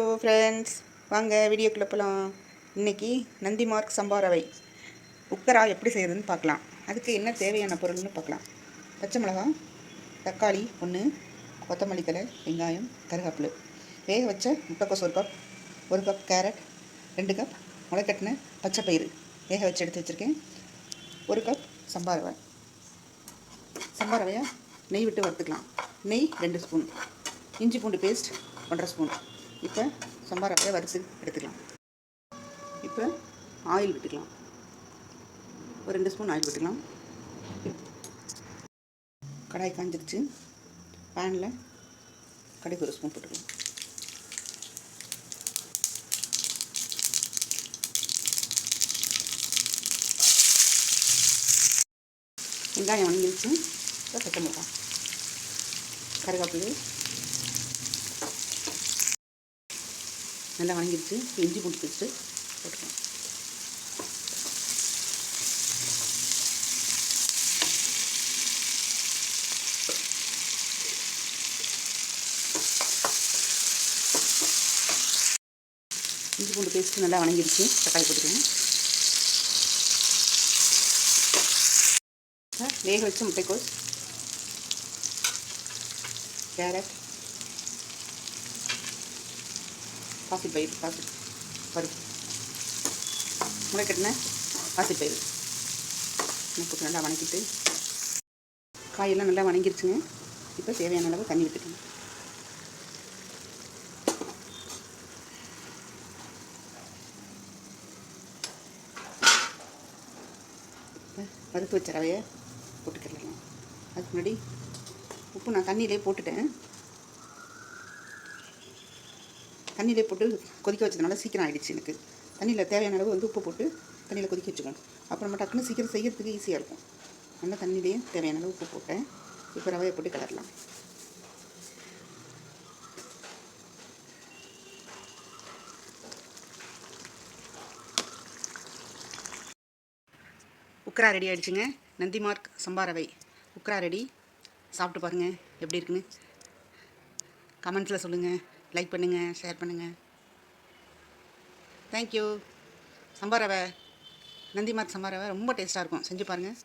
Hello friends வாங்க வீடியோக்குள்ளே போகலாம் இன்றைக்கி நந்தி மார்க் சம்பாரவை. உக்கரா எப்படி செய்கிறதுன்னு பார்க்கலாம். அதுக்கு என்ன தேவையான பொருள்னு பார்க்கலாம். பச்சை மிளகா தக்காளி ஒன்று கொத்தமல்லி தலை வெங்காயம் கருவேப்பிலை வேக வச்ச முட்டைக்கோஸ் ஒரு கப் ஒரு கப் கேரட் ரெண்டு கப் முளைக்கட்டின பச்சை பயிறு. வேக வச்சு எடுத்து வச்சுருக்கேன். ஒரு கப் சம்பாரவை. சம்பாரவையாக நெய் விட்டு வறுத்துக்கலாம். நெய் ரெண்டு ஸ்பூன் இஞ்சி பூண்டு பேஸ்ட் ஒன்றரை ஸ்பூன் இப்போ சம்பா ரவையை வறுத்து எடுத்துக்கலாம். இப்போ ஆயில் விட்டுக்கலாம். ஒரு ரெண்டு ஸ்பூன் ஆயில் விட்டுக்கலாம். கடாய் காஞ்சிருச்சு. பேனில் கடைக்கு ஒரு ஸ்பூன் போட்டுக்கலாம். வெங்காயம் வணங்கிருச்சு. இப்போ பச்சை மிளகாய் கருவேப்பிலை. நல்லா வணங்கிடுச்சு. இஞ்சி பூண்டு பேஸ்ட்டு போட்டுக்கலாம். இஞ்சி பூண்டு பேஸ்ட்டு நல்லா வணங்கிடுச்சு. தக்காளி போட்டுக்கோங்க வேக வச்ச முட்டைக்கோஸ். கேரட். பாசி பயிர் பாசி பருப்பு. முளைக்கட்டின பாசி பயிர் நல்லா வணக்கிட்டு காயெல்லாம் நல்லா வணங்கிருச்சுங்க. இப்போ தேவையான அளவு தண்ணி விட்டுக்கணும் வறுத்து வச்ச ரவையை போட்டுக்கிடலாம். அதுக்கு முன்னாடி உப்பு நான் தண்ணியிலே போட்டுட்டேன். தண்ணியிலே போட்டு கொதிக்க வச்சதுனால சீக்கிரம் ஆகிடுச்சு எனக்கு. தண்ணியில் தேவையான அளவு வந்து உப்பு போட்டு தண்ணியில் கொதிக்க வச்சுக்கணும். அப்புறமா டக்குன்னு சீக்கிரம் செய்யறதுக்கு ஈஸியாக இருக்கும். நல்லா தண்ணியிலேயே தேவையான அளவு உப்பு போட்டேன். இப்போ ரவையை போட்டு கிளறலாம். உக்ரா ரெடி ஆகிடுச்சுங்க நந்தி மார்க் சம்பா ரவை. உக்ரா ரெடி. சாப்பிட்டு பாருங்கள் எப்படி இருக்குன்னு. கமெண்ட்ஸில் சொல்லுங்கள் லைக் பண்ணுங்கள் ஷேர் பண்ணுங்கள் தேங்க்யூ சம்பா ரவை நந்திமார் சம்பா ரவை ரொம்ப டேஸ்ட்டாக இருக்கும். செஞ்சு பாருங்கள்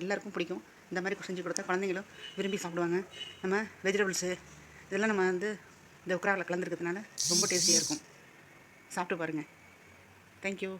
எல்லாருக்கும் பிடிக்கும். இந்த மாதிரி செஞ்சு கொடுத்தா குழந்தைங்களும் விரும்பி சாப்பிடுவாங்க. நம்ம வெஜிடபிள்ஸு இதெல்லாம் நம்ம வந்து இந்த உக்ராவில் கலந்துருக்கிறதுனால ரொம்ப டேஸ்டியாக இருக்கும். சாப்பிட்டு பாருங்கள் தேங்க்யூ